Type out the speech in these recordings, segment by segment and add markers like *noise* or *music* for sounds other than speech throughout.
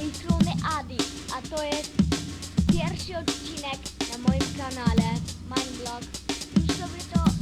tej strony Adi, a to jest pierwszy odcinek na moim kanale Mindblog. Już sobie to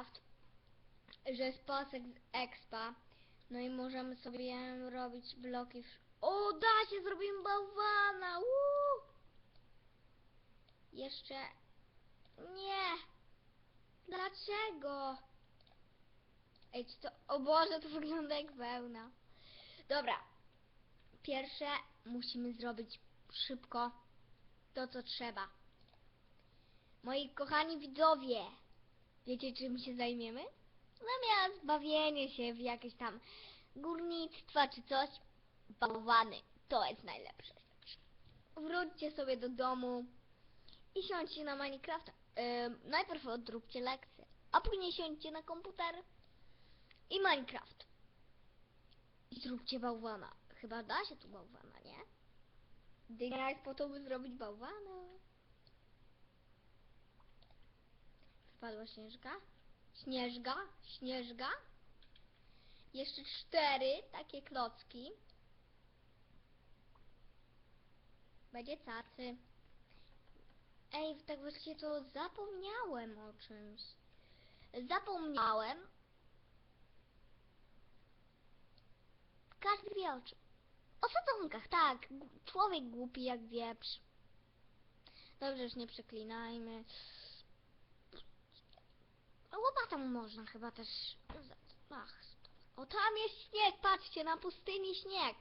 Minecraft, że jest pasek z expa, no i możemy sobie robić bloki. O, da się, zrobimy bałwana! Woo! Jeszcze... Nie! Dlaczego? Ej, czy to... O Boże, to wygląda jak wełna. Dobra. Pierwsze musimy zrobić szybko to, co trzeba. Moi kochani widzowie, wiecie czym się zajmiemy? Zamiast bawienie się w jakieś tam górnictwa czy coś, bałwany. To jest najlepsza rzecz. Wróćcie sobie do domu i siądźcie na Minecrafta. Ym, najpierw odróbcie lekcję, a później siądźcie na komputer i Minecraft. I zróbcie bałwana. Chyba da się tu bałwana, nie? Dynia jest po to, by zrobić bałwana. Wpadła śnieżka. Śnieżga, śnieżga. Jeszcze cztery takie klocki. Będzie cacy. Ej, tak właściwie to zapomniałem o czymś. Zapomniałem. Każdy wie o czym. O sadzonkach, tak. Człowiek głupi jak wieprz. Dobrze, już nie przeklinajmy. Łopatą można chyba też... Ach, o tam jest śnieg, patrzcie, na pustyni śnieg.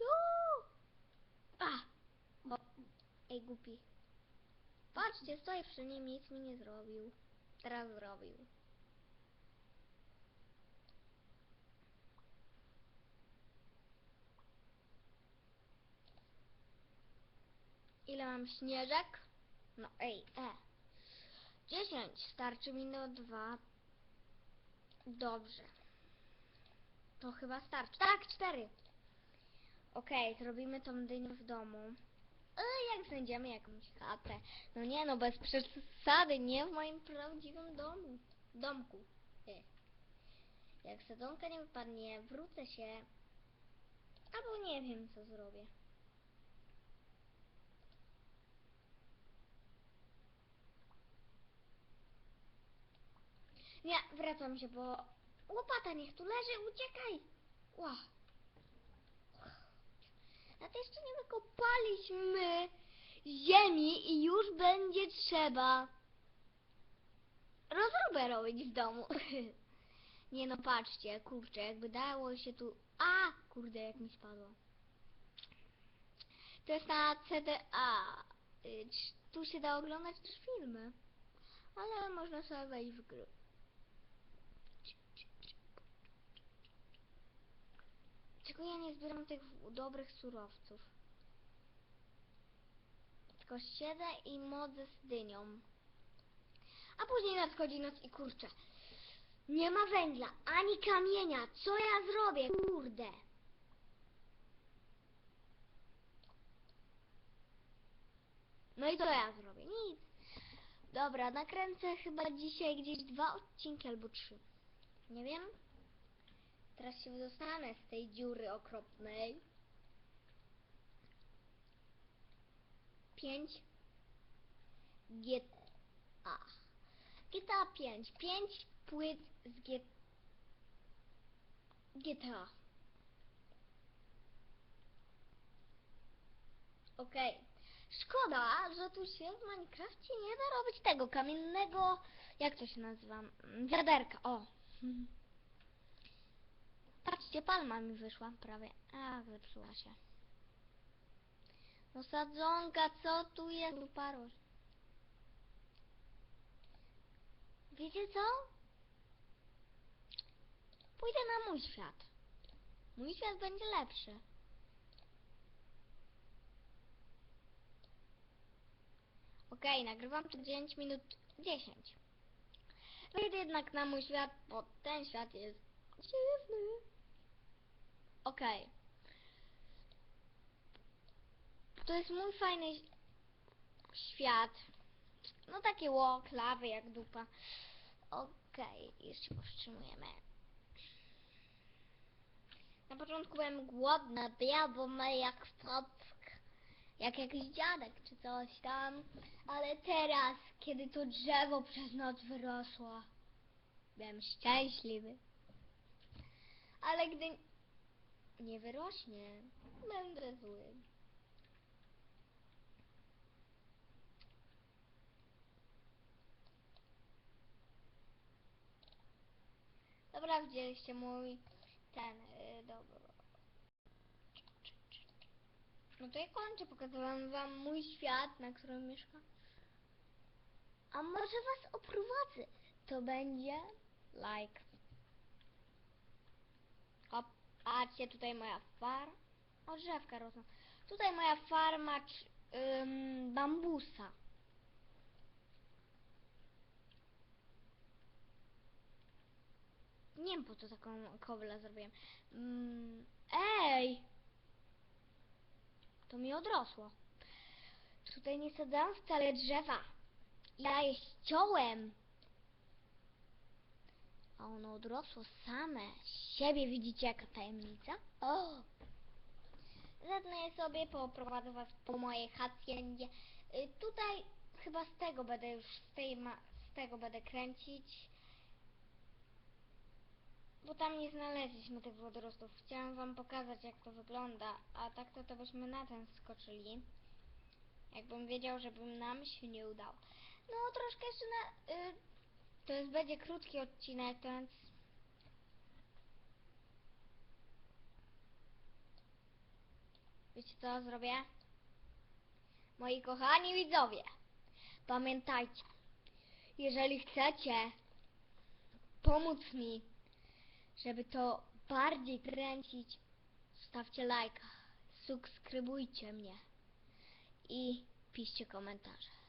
Uuu! A! O, ej, głupi. Patrzcie, stoję przy nim, nic mi nie zrobił. Teraz zrobił. Ile mam śnieżek? No ej, e. 10, starczy mi na dwa. Dobrze. To chyba starczy. Tak, cztery. Okej, zrobimy tą dynię w domu. E, jak znajdziemy jakąś chatę. No nie, no bez przesady, nie w moim prawdziwym domu. Domku. E. Jak sadzonka nie wypadnie, wrócę się. Albo nie wiem, co zrobię. Nie, wracam się, bo łopata niech tu leży, uciekaj! Ła. A to jeszcze nie wykopaliśmy ziemi i już będzie trzeba rozróbę robić w domu. *laughs* Nie no, patrzcie, kurczę, jakby dało się tu... A, kurde, jak mi spadło. To jest na CDA. Y, Tu się da oglądać też filmy. Ale można sobie wejść w gry. Czego ja nie zbieram tych dobrych surowców? Tylko siedzę i modzę z dynią. A później nadchodzi noc i kurczę. Nie ma węgla, ani kamienia. Co ja zrobię? Kurde. No i to ja zrobię. Nic. Dobra, nakręcę chyba dzisiaj gdzieś dwa odcinki albo trzy. Nie wiem. Teraz się wydostanę z tej dziury okropnej. Pięć. GTA. GTA 5. Pięć płyt z. GTA. Okej. Szkoda, że tu się w Minecrafcie nie da robić tego kamiennego... Jak to się nazywa? Wiaderka, o. *laughs* Patrzcie, palma mi wyszła prawie. A, zepsuła się. No sadzonka, co tu jest? Uparło. Wiecie co? Pójdę na mój świat. Mój świat będzie lepszy. Okej, nagrywam to 9 minut 10. Wejdę jednak na mój świat, bo ten świat jest dziwny. Okej. To jest mój fajny świat. No takie łok, lawy jak dupa. Okej, już się powstrzymujemy. Na początku byłem głodna, bo ja jak w jak jakiś dziadek czy coś tam. Ale teraz, kiedy to drzewo przez noc wyrosło, byłem szczęśliwy. Ale gdy nie wyrośnie, będę zły. Dobra, widzieliście mój ten, yy, dobra. No to ja kończę, pokazałam wam mój świat, na którym mieszkam. A może was oprowadzę? To będzie like. Patrzcie, tutaj moja farma. O, drzewka rosną. Tutaj moja farma ym, bambusa. Nie wiem po co taką koblę zrobiłem. Mm, ej! To mi odrosło. Tutaj nie sadzałam wcale drzewa. Ja je ściąłem. A ono odrosło same siebie. Widzicie jaka tajemnica? O! Zetnę sobie, poprowadzę was po mojej haciendzie. Y, tutaj chyba z tego będę już, z, tej ma- z tego będę kręcić. Bo tam nie znaleźliśmy tych wodorostów. Chciałam wam pokazać jak to wygląda, a tak to, to byśmy na ten skoczyli. Jakbym wiedział, żeby nam się nie udało. No troszkę jeszcze na... Y, to jest będzie krótki odcinek, więc... Wiecie co zrobię? Moi kochani widzowie, pamiętajcie, jeżeli chcecie pomóc mi żeby to bardziej kręcić, zostawcie lajka, subskrybujcie mnie i piszcie komentarze.